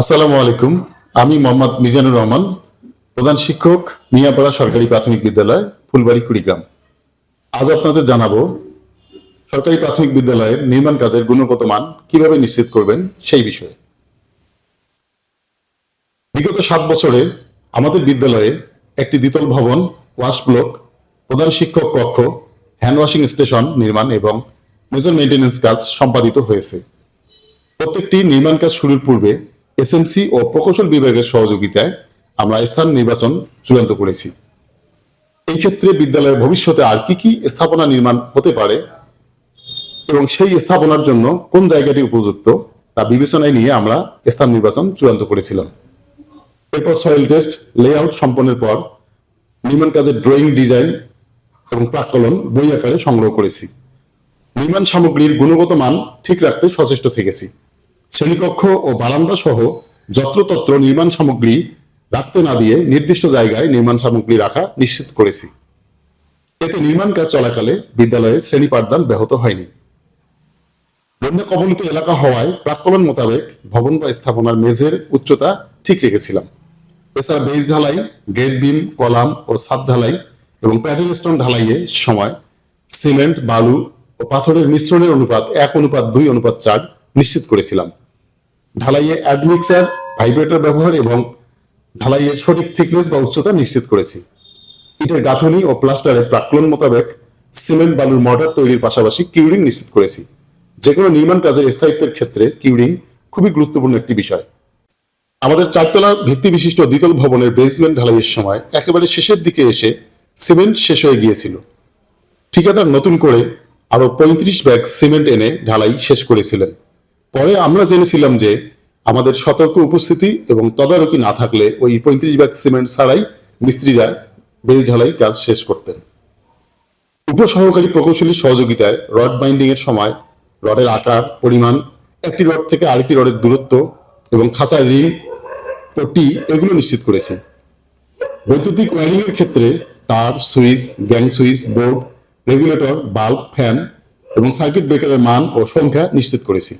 আসসালামু আলাইকুম। আমি মোহাম্মদ মিজানুর রহমান, প্রধান শিক্ষক, মিয়াপাড়া সরকারি প্রাথমিক বিদ্যালয়, ফুলবাড়ি, কুড়িগ্রাম। আজ আপনাদের জানাব, সরকারি প্রাথমিক বিদ্যালয়ের নির্মাণ কাজের গুণগত মান কীভাবে নিশ্চিত করবেন সেই বিষয়ে। বিগত সাত বছরে আমাদের বিদ্যালয়ে একটি দ্বিতল ভবন, ওয়াশ ব্লক, প্রধান শিক্ষক কক্ষ, হ্যান্ড ওয়াশিং স্টেশন নির্মাণ এবং মেজর মেইনটেনেন্স কাজ সম্পাদিত হয়েছে। প্রত্যেকটি নির্মাণ কাজ শুরুর পূর্বে এসএমসি ও প্রকৌশল বিভাগের সহযোগিতায় আমরা স্থান নির্বাচন চূড়ান্ত করেছি। এই ক্ষেত্রে বিদ্যালয়ের ভবিষ্যতে আর কি কি স্থাপনা নির্মাণ হতে পারে এবং সেই স্থাপনার জন্য কোন জায়গাটি উপযুক্ত তা বিবেচনায় নিয়ে আমরা স্থান নির্বাচন চূড়ান্ত করেছিলাম। এরপর সয়েল টেস্ট লেআউট সম্পন্নের পর নির্মাণ কাজের ড্রয়িং ডিজাইন এবং প্রাক্কলন বই আকারে সংগ্রহ করেছি। নির্মাণ সামগ্রীর গুণগত মান ঠিক রাখতে সচেষ্ট থেকেছি। শ্রেণীকক্ষ ও বারান্দা সহ যত্রতত্র নির্মাণ সামগ্রী রাখতে না দিয়ে নির্দিষ্ট জায়গায় নির্মাণ সামগ্রী রাখা নিশ্চিত করেছি। এতে নির্মাণ কাজ চলাকালে বিদ্যালয়ে শ্রেণি পাঠদান ব্যাহত হয়নি। বন্যা কবলিত এলাকা হওয়ায় প্রাক্কলন মোতাবেক ভবন বা স্থাপনার মেঝের উচ্চতা ঠিক রেখেছিলাম। এছাড়া বেজ ঢালাই, গেট বিম, কলাম ও ছাদ ঢালাই এবং প্যাডেল স্টোন ঢালাইয়ে সময়, সিমেন্ট, বালু ও পাথরের মিশ্রণের অনুপাত এক, অনুপাত দুই, অনুপাত চার নিশ্চিত করেছিলাম। ঢালাইয়ে অ্যাডমিক্সার ভাইব্রেটর ব্যবহার এবং ঢালাইয়ের সঠিক থিকনেস বা উচ্চতা নিশ্চিত করেছি। ইটের গাঁথনি ও প্লাস্টারের প্রাক্কলন মোতাবেক সিমেন্ট বালুর মর্টার তৈরির পাশাপাশি কিউরিং নিশ্চিত করেছি। যে কোনো নির্মাণ কাজের স্থায়িত্বের ক্ষেত্রে কিউরিং খুবই গুরুত্বপূর্ণ একটি বিষয়। আমাদের চারতলা ভিত্তি বিশিষ্ট দ্বিতল ভবনের বেসমেন্ট ঢালাইয়ের সময় একেবারে শেষের দিকে এসে সিমেন্ট শেষ হয়ে গিয়েছিল। ঠিকাদার নতুন করে আরও পঁয়ত্রিশ ব্যাগ সিমেন্ট এনে ঢালাই শেষ করেছিলেন। পরে আমরা জেনেছিলাম যে আমাদের সতর্ক উপস্থিতি এবং তদারকি না থাকলে ওই পঁয়ত্রিশ ব্যাগ সিমেন্ট ছাড়াই মিস্ত্রিরা বেস ঢালাই কাজ শেষ করতেন। উপসহকারী প্রকৌশলীর সহযোগিতায় রড বাইন্ডিং এর সময় রডের আকার, পরিমাণ, একটি রড থেকে আরেকটি রডের দূরত্ব এবং খাঁচার রিং ও টি এগুলো নিশ্চিত করেছে বৈদ্যুতিক ওয়ারিং এর ক্ষেত্রে তার switch, gang switch, board, regulator, bulb, fan এবং সার্কিট ব্রেকারের মান ও সংখ্যা নিশ্চিত করেছি।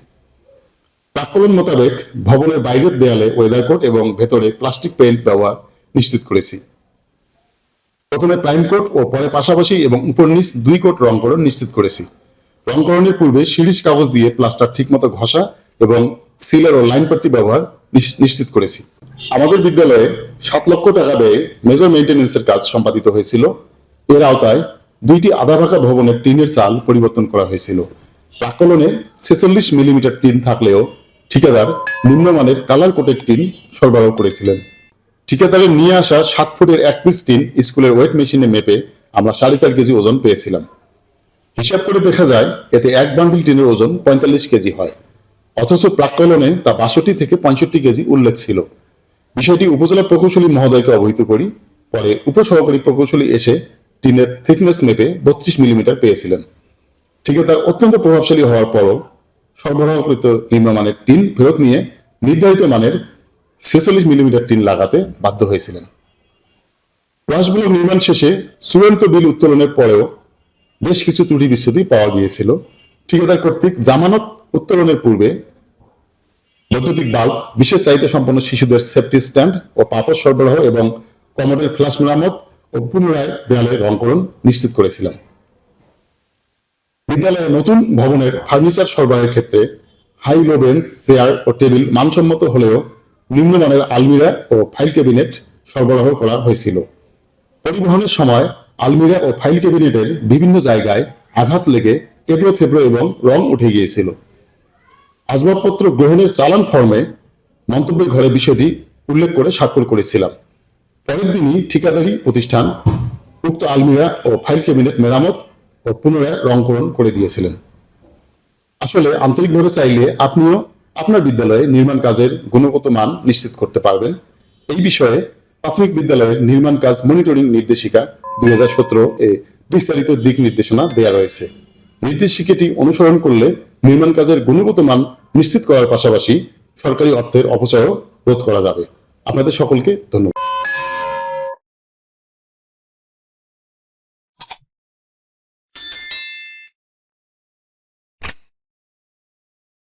প্রাক্কলন মোতাবেক ভবনের বাইরের দেয়ালে ওয়েদার কোট এবং ভেতরে প্লাস্টিক পেইন্ট ব্যবহার নিশ্চিত করেছি। প্রথমে প্রাইম কোট ও পরে পাশাপাশি এবং উপর নিচ দুই কোট রংকরণ নিশ্চিত করেছি। রংকরণের পূর্বে শিরিষ কাগজ দিয়ে প্লাস্টার ঠিকমতো ঘষা এবং সিলার ও লাইন পাট্টি ব্যবহার নিশ- নিশ্চিত করেছি। আমাদের বিদ্যালয়ে সাত লক্ষ টাকা ব্যয়ে মেজর মেইনটেনেন্সের কাজ সম্পাদিত হয়েছিল। এর আওতায় দুইটি আধা ভাঙা ভবনের টিনের চাল পরিবর্তন করা হয়েছিল। প্রাকলনে ছেচল্লিশ মিলিমিটার টিন থাকলেও ঠিকাদার নিম্নমানের কালার কোটেড টিন সরবরাহ করেছিলেন। ঠিকাদারের নিয়ে আসা সাত ফুটের এক পিস টিন স্কুলের ওয়েট মেশিনে মেপে আমরা সাড়ে চার কেজি ওজন পেয়েছিলাম। হিসাব করে দেখা যায়, এতে এক বান্ডিল টিনের ওজন পঁয়তাল্লিশ কেজি হয়। অথচ প্রাক্কলনে তা বাষট্টি থেকে পঁয়ষট্টি কেজি উল্লেখ ছিল। বিষয়টি উপজেলা প্রকৌশলী মহোদয়কে অবহিত করি, পরে উপসহকারী প্রকৌশলী এসে টিনের থিকনেস মেপে বত্রিশ মিলিমিটার পেয়েছিলেন। ঠিকাদার অত্যন্ত প্রভাবশালী হওয়ার পরও সরবরাহকৃত নিম্নমানের টিন ফেরত নিয়ে নির্ধারিত মানের ছেচল্লিশ মিলিমিটার টিন লাগাতে বাধ্য হয়েছিলেন। ওয়াশগুলো নির্মাণ শেষে চূড়ান্ত বিল উত্তোলনের পরেও বেশ কিছু ত্রুটি বিচ্ছুতি পাওয়া গিয়েছিল। ঠিকাদার কর্তৃক জামানত উত্তোলনের পূর্বে বৈদ্যুতিক বাল্ব, বিশেষ চাহিদা সম্পন্ন শিশুদের সেফটি স্ট্যান্ড ও পাপড় সরবরাহ এবং কমোডের ফ্লাশ মেরামত ও পুনরায় দেয়ালে রংকরণ নিশ্চিত করেছিলাম। বিদ্যালয়ে নতুন ভবনের ফার্নিচার সরবরাহের ক্ষেত্রে হাই লো বেঞ্চ চেয়ার ও টেবিল মানসম্মত হলেও নিম্নমানের আলমিরা ও ফাইল ক্যাবিনেট সরবরাহ করা হয়েছিল। পরিবহনের সময় আলমিরা ও ফাইল ক্যাবিনেটের বিভিন্ন জায়গায় আঘাত লেগে এবড়ো থেবড়ো এবং রং উঠে গিয়েছিল। আসবাবপত্র গ্রহণের চালান ফর্মে মন্তব্যের ঘরে বিষয়টি উল্লেখ করে স্বাক্ষর করেছিলাম। পরের দিনই ঠিকাদারি প্রতিষ্ঠান, উক্ত আলমিরা ও ফাইল ক্যাবিনেট মেরামত পুনরায় রংকরণ করে দিয়েছিলেন। আসলে আন্তরিকভাবে চাইলে আপনিও আপনার বিদ্যালয়ে নির্মাণ কাজের গুণগত মান নিশ্চিত করতে পারবেন। এই বিষয়ে প্রাথমিক বিদ্যালয়ের নির্মাণ কাজ মনিটরিং নির্দেশিকা দুই হাজার সতেরো এ বিস্তারিত দিক নির্দেশনা দেওয়া রয়েছে। নির্দেশিকাটি অনুসরণ করলে নির্মাণ কাজের গুণগত মান নিশ্চিত করার পাশাপাশি সরকারি অর্থের অপচয়ও রোধ করা যাবে। আপনাদের সকলকে ধন্যবাদ।